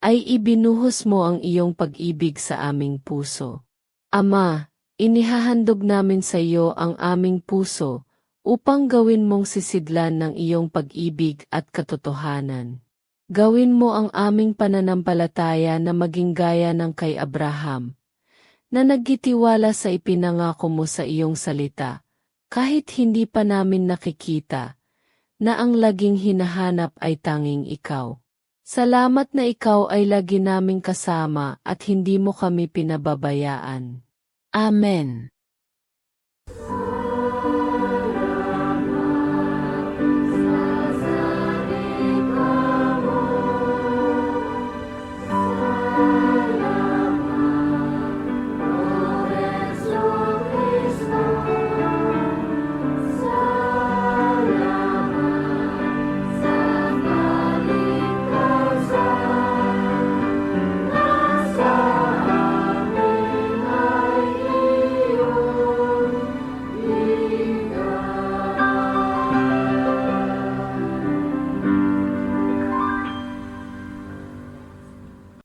ay ibinuhos mo ang iyong pag-ibig sa aming puso. Ama, inihahandog namin sa iyo ang aming puso, upang gawin mong sisidlan ng iyong pag-ibig at katotohanan. Gawin mo ang aming pananampalataya na maging gaya ng kay Abraham, na nagkitiwala sa ipinangako mo sa iyong salita, kahit hindi pa namin nakikita, na ang laging hinahanap ay tanging ikaw. Salamat na ikaw ay lagi naming kasama at hindi mo kami pinababayaan. Amen.